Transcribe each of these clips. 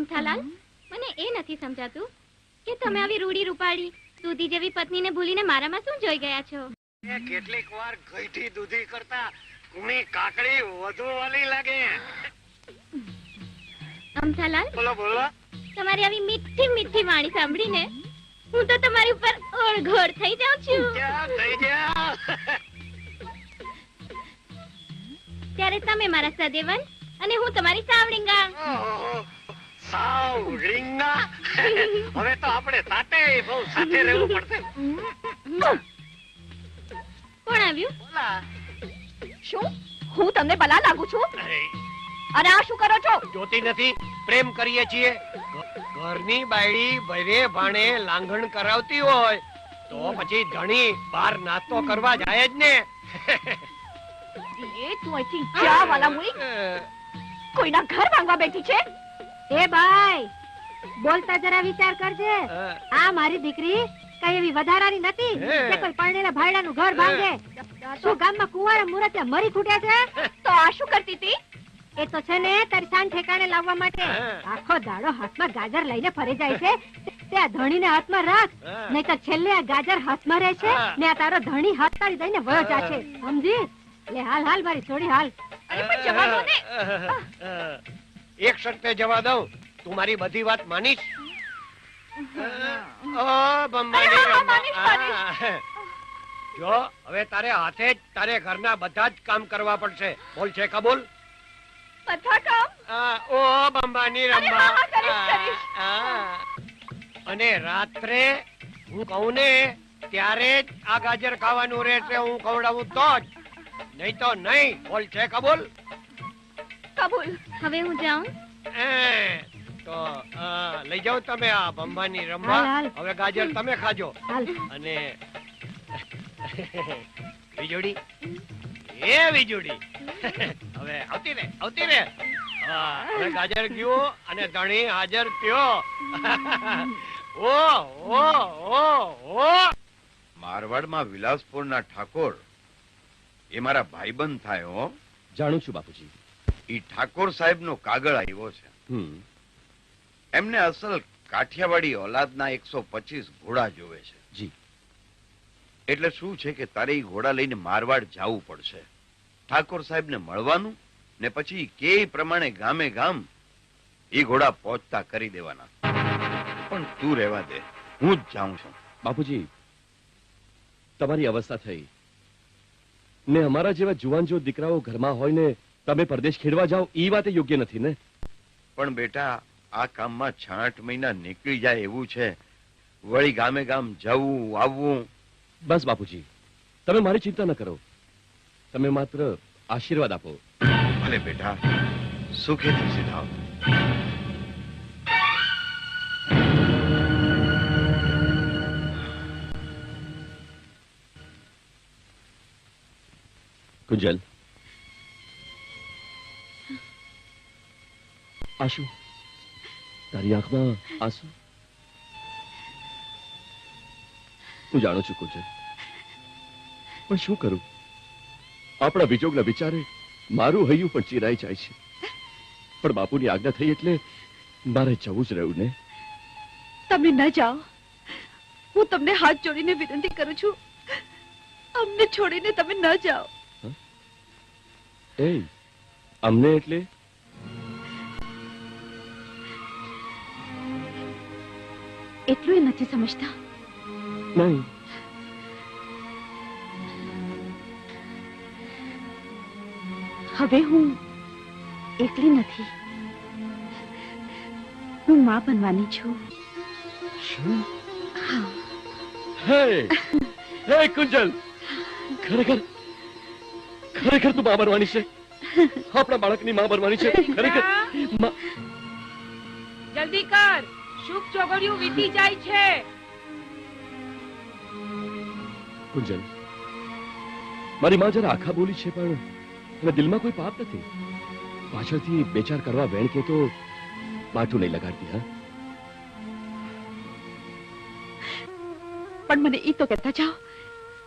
અમથાલાલ મને એ નથી સમજાતું કે તમે આવી રૂડી રૂપાળી દૂધી જેવી પત્નીને ભૂલીને મારામાં શું જોઈ ગયા છો? કેટલીક વાર ગઈઠી દૂધી કરતા કુણી કાકડી વધુ વાલી લાગે. અમથાલાલ બોલો બોલો. તમારી આવી મીઠી મીઠી વાણી સાંભળીને હું તો તમારી ઉપર ઓળઘોળ થઈ જાઉં છું. થઈ જા ત્યારે તમે મારા સદેવન અને હું તમારી સાવલિંગા. ઓહો, સાવ રીંગણા હવે તો આપણે સાથે બહુ સાથે રહેવું પડશે. કોણ આવ્યું? બોલા. શું? હું તમને બલા લાગુ છું? અરે, આ શું કરો છો? જોતી નથી. પ્રેમ કરીએ છીએ. ઘરની બાયડી ભરે ભાણે લાંઘણ કરાવતી હોય તો પછી ધણી બહાર નાસ્તો કરવા જાય જ ને. એ તું અહીંથી જા વાલા મુઈ કોઈના ઘર માંગવા બેઠી છે? એ ભાઈ બોલતા જરા વિચાર કરજે. આ મારી દીકરી કઈ એવી વધારાની નથી કે કોઈ પરણેલા ભાઈડાનું ઘર ભાંગે. શું ગામમાં કુંવારા મુરતે મરી ખૂટ્યા છે? તો આ શું કરતી હતી? એ તો છે ને તારી સાન ઠેકાણે લાવવા માટે આખો દાડો હાથમાં ગાજર લઈને ફરી જાય છે. તે આ ધણીને હાથમાં રાખ. નહીં તો છેલ્લે આ ગાજર હાથમાં રહે છે ને આ તારો ધણી હાથ તાળી દઈને વયો જાશે. સમજી? લે હાલ હાલ મારી છોડી હાલ. અરે પણ જવા દો ને. એક શરતે જવા દઉં. તું મારી બધી વાત માનીશ. જો હવે તારે હાથે જ તારે ઘરના બધા જ કામ કરવા પડશે. બોલ છે કબૂલ બધા કામ? ઓ બંબાની અરે રમા હા, હા, કરીશ, કરીશ. આ. અને રાત્રે હું કહું ને ત્યારે જ આ ગાજર ખાવાનું રહેશે હું ખવડાવું તો જ. નહીં તો નહીં. બોલ છે કબૂલ કબૂલ. હવે હું જાઉં. તો લઈ જાઓ તમે આ બંબાની રમવા. હવે ગાજર તમે ખાજો. અને વીજળી. એ વીજળી. હવે આવતી રે આવતી રે. હવે ગાજર ગયું અને ધણી હાજર થયો. ઓ ઓ ઓ ઓ. મારવાડમાં વિલાસપુરના ઠાકોર એ મારા ભાઈબંધ થાય હો. જાણું છું બાપુજી. ઈ ઠાકોર સાહેબનો કાગળ આવ્યો છે. એમને અસલ કાઠિયાવાડી ઓલાદના એકસો પચીસ ઘોડા જોવે છે. જી. એટલે શું છે કે તારે એ ઘોડા લઈને મારવાડ જવું પડશે? ઠાકોર સાહેબને મળવાનું ને પછી કે પ્રમાણે ગામે ગામ એ ઘોડા પહોંચતા કરી દેવાના. પણ તું રહેવા દે. હું જ જાઉં છું. બાપુજી તમારી અવસ્થા થઈ. ને અમારા જેવા જુવાન જો દીકરાઓ ઘરમાં હોય ને તમે પરદેશ ખેડવા જાઓ એ વાતે યોગ્ય નથી ને? પણ બેટા આ કામમાં છ આઠ મહિના નીકળી જાય એવું છે. વળી ગામે ગામ જવું આવવું. બસ બાપુજી તમે મારી ચિંતા ન કરો. તમે માત્ર આશીર્વાદ આપો. ભલે બેટા સુખેથી સીધાવ કુંજલ આશુ તારી આંખમાં આંસુ? હું જાણું છું કુંજલ. પણ શું કરું? આપણા વિજોગના વિચારે મારું હૈયું પણ ચીરાઈ જાય છે. પણ બાપુની આજ્ઞા થઈ એટલે મારે જવું જ રહ્યું ને? તમે ન જાઓ. હું તમને હાથ જોડીને વિનંતી કરું છું. અમને છોડીને તમે ન જાઓ. એ અમને એટલે એટલું નથી સમજતા નહીં હવે હું એકલી નથી હું માં બનવાની છું શું હે હે કુંજલ ખરેખર ખરેખર તું મા બનવાની છે આપણા બાળકની મા બનવાની છે ખરેખર જલ્દી કર શુભ ચોગડિયું વીતી જાય છે. કુંજલ મારી માં જરા આખા બોલી છે પણ એના દિલમાં કોઈ પાપ નથી. પાછળથી બે ચાર કરવા વેણ કે તો માઠું નહીં લગાડતી હા? પણ મને ઈ તો કહેતા જાઓ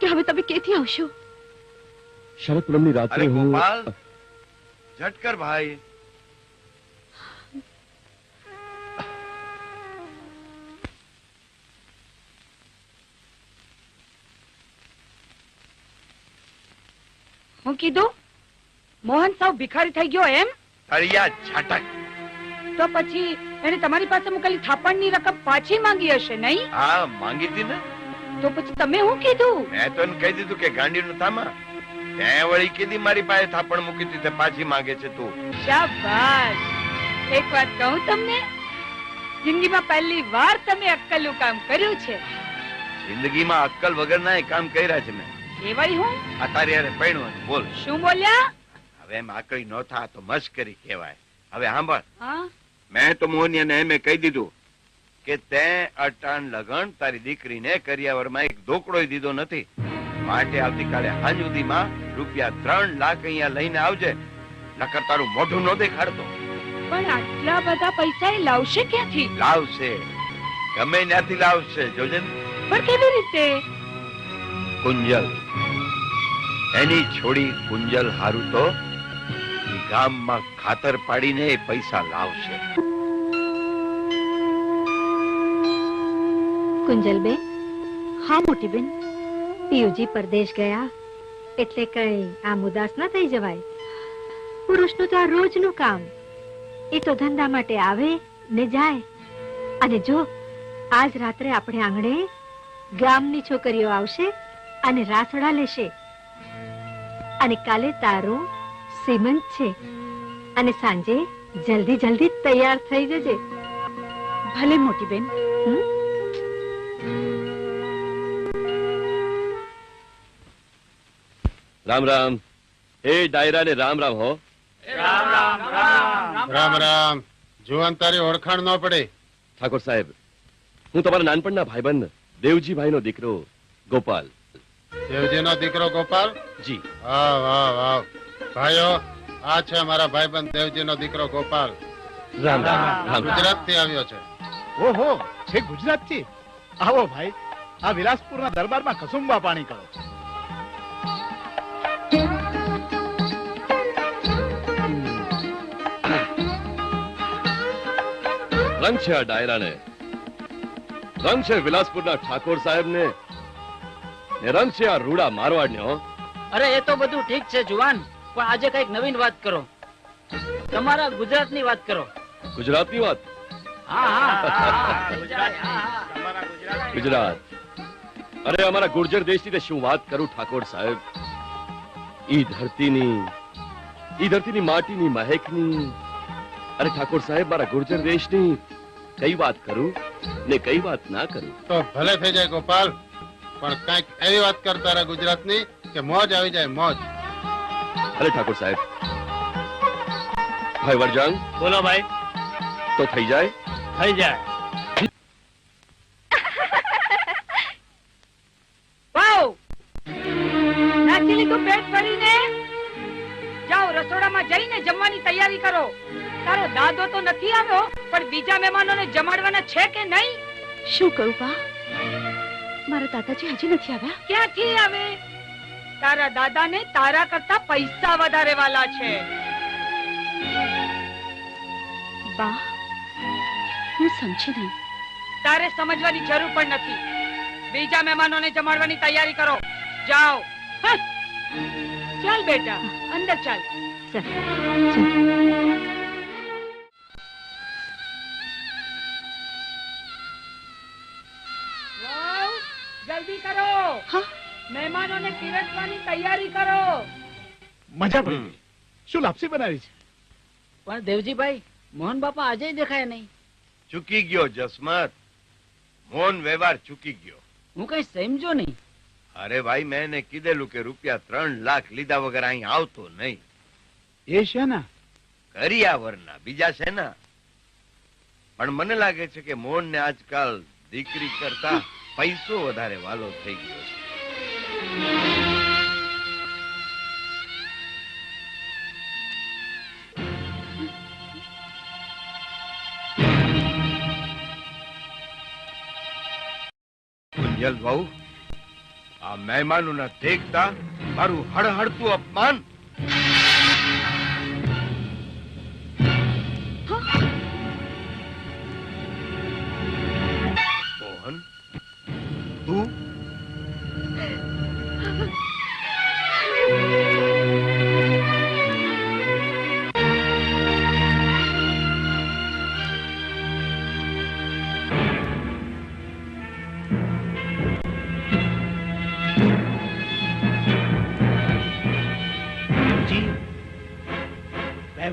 કે હવે તમે કેથી આવશો? શરદ પૂનમની રાત્રે હું ઝટકર ભાઈ. હું કીધું? મોહન સાવ ભિખારી થઈ ગયો એમ? તળિયા તો પછી એને તમારી પાસે મૂકેલી થાપણની રકમ પાછી માંગી હશે નહીં? હા માંગી હતી ને. તો પછી તમે હું કીધું? મેં તો એને કહી દીધું કે ગાંડીનું થામા. ત્યાં વળી કીધી મારી પાસે થાપણ મૂકી હતી તે પાછી માંગે છે તું. શાબાશ. એક વાત કહું તમને જિંદગીમાં પહેલી વાર તમે અક્કલનું કામ કર્યું છે. જિંદગીમાં અક્કલ વગરના એ કામ કર્યા છે મેં. એવાય હું? આ તારી હારે પરણવાનું બોલ. શું બોલ્યા? હવે એમ આકળી ન થા તો મશ્કરી કહેવાય. હવે સાંભળ. હા? મેં તો મોહનિયાને એમે કહી દીધું કે તે અટાણ લગન તારી દીકરીને કરિયાવરમાં એક ઢોકળોય દીધો નથી. માટે આવતીકાલે સુધીમાં રૂપિયા ત્રણ લાખ અહીંયા લઈને આવજે. નકર તારું મોઢું ન દેખાડતો. પણ આટલા બધા પૈસા એ લાવશે ક્યાંથી? લાવશે. ગમે ત્યાંથી લાવશે જોજે ને. પણ કેવી રીતે? કુંજલ એની છોડી કુંજલ હારું તો ગામમાં ખાતર પાડીને પૈસા લાવશે. કુંજલબેન હા મોટીબેન. પિયુજી પરદેશ ગયા. એટલે કઈ આમ ઉદાસ ના થઈ જવાય. પુરુષનું તો આ રોજનું કામ. એ તો ધંધા માટે આવે ને જાય. અને જો આજ રાત્રે આપણે આંગણે ગામની છોકરીઓ આવશે અને રાસડા લેશે. અને કાલે તારું સીમંત છે. અને સાંજે જલ્દી જલ્દી તૈયાર થઈ જજે. ભલે મોટી બેન. રામ રામ. એ ડાયરા ને રામ રામ હો રામ રામ. જુવાન તારી ઓળખાણ ન પડે. ઠાકોર સાહેબ હું તમારા નાનપણના ભાઈબંધ દેવજીભાઈનો દીકરો ગોપાલ. દેવજીનો દીકરો ગોપાલ? જી. વાહ વાહ વાહ. ભાઈઓ આ છે મારા ભાઈબંધ દેવજીનો દીકરો ગોપાલ. રામ રામ રામ રામ. ગુજરાતથી આવ્યો છે. ઓહો છે ગુજરાતથી? આવો ભાઈ આ વિલાસપુરના દરબારમાં કસુંબા પાણી કરો. રંગ છે આ ડાયરાને. રંગ છે વિલાસપુરના ઠાકોર સાહેબને. ને છે આ રૂડા મારવાડને અરે એ તો બધું ઠીક છે જુવાન. પણ આજે કંઈક નવીન વાત કરો. તમારા ગુજરાતની વાત કરો. ગુજરાતની વાત? હા હા, હા ગુજરાત, અરે અમારા ગુર્જર દેશની તો શું વાત કરું ઠાકોર સાહેબ? ઈ ધરતીની ઈ ધરતીની માટીની મહેકની. અરે ઠાકોર સાહેબ મારા ગુર્જર દેશની કઈ વાત કરું ને કઈ વાત ના કરું? તો ભલે થઈ જાય ગોપાલ. પણ કંઈક એવી વાત કર તારા ગુજરાતની કે મોજ આવી જાય મોજ. અરે ઠાકોર સાહેબ. ભાઈ વરજાંગ બોલો ભાઈ. તો થઈ જાય? થઈ જાય. વાવ! નાખી લીધું પેટ ભરીને જાઓ રસોડામાં જઈને જમવાની તૈયારી કરો. તારો દાદો તો નથી આવ્યો પણ બીજા મહેમાનોને જમાડવાના છે કે નહીં? શું કરું બા? મારા દાદાજી હજી નથી આવ્યા. ક્યાંથી આવે? તારા દાદાને તારા કરતા પૈસા વધારે વાલા છે. બા હું સમજી નહીં. તારે સમજવાની જરૂર પણ નથી. બીજા મહેમાનોને જમાડવાની તૈયારી કરો. જાઓ. ચાલ બેટા અંદર ચાલ. વાવ, કરો. મહેમાનોને પીરસવાની તૈયારી કરો. મજા પડી. શું લાપસી બનાવી છે? પણ દેવજીભાઈ મોહન બાપા આજે દેખાય નહીં. ચૂકી ગયો જસમત. મોહન વ્યવહાર ચૂકી ગયો. હું કઈ સમજો નહીં. અરે ભાઈ મેં એને કીધેલું કે રૂપિયા ત્રણ લાખ લીધા વગર અહીં આવતો નહીં. એ છે ને કરિયાવરના બીજા શેના? પણ મને લાગે છે કે મોહન ને આજકાલ દીકરી કરતા પૈસો વધારે વાલો થઈ ગયો છે. બહુ આ મહેમાનોના દેખતા મારું હડહડતું અપમાન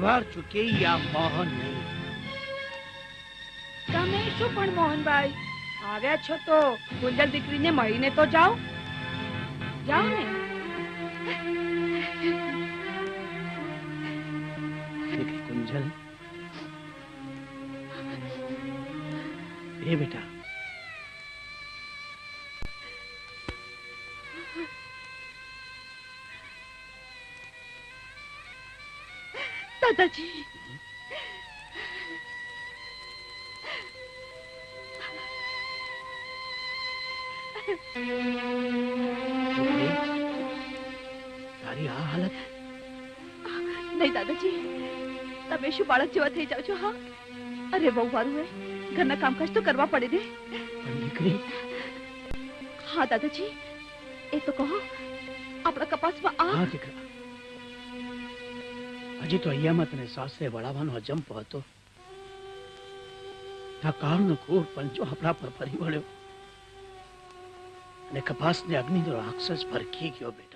વ્યવહાર ચૂકે ઈ મોહન નહીં. તમે શું પણ મોહનભાઈ આવ્યા છો તો ગુંજલ દીકરીને મળીને તો જાઓ. જાઓ ને. કુંજલ એ બેટા દાદાજી. તારી આ હાલત? નહીં દાદાજી તમે શું બાળક જેવા થઈ જાવ છો હા? અરે બહુ વારું હે ઘરના કામકાજ તો કરવા પડે ને. દીકરી? હા દાદાજી એ તો કહો આપણા કપાસમાં આ દીકરા હજી તો અહીંયામાં તને સાસરે વળાવવાનો અજંપ હતો. આ કાળનો ઘોર પંચો આપણા પર ફરી વળ્યો. અને કપાસને અગ્નિનો રાક્ષસ ભરખી ગયો બેટા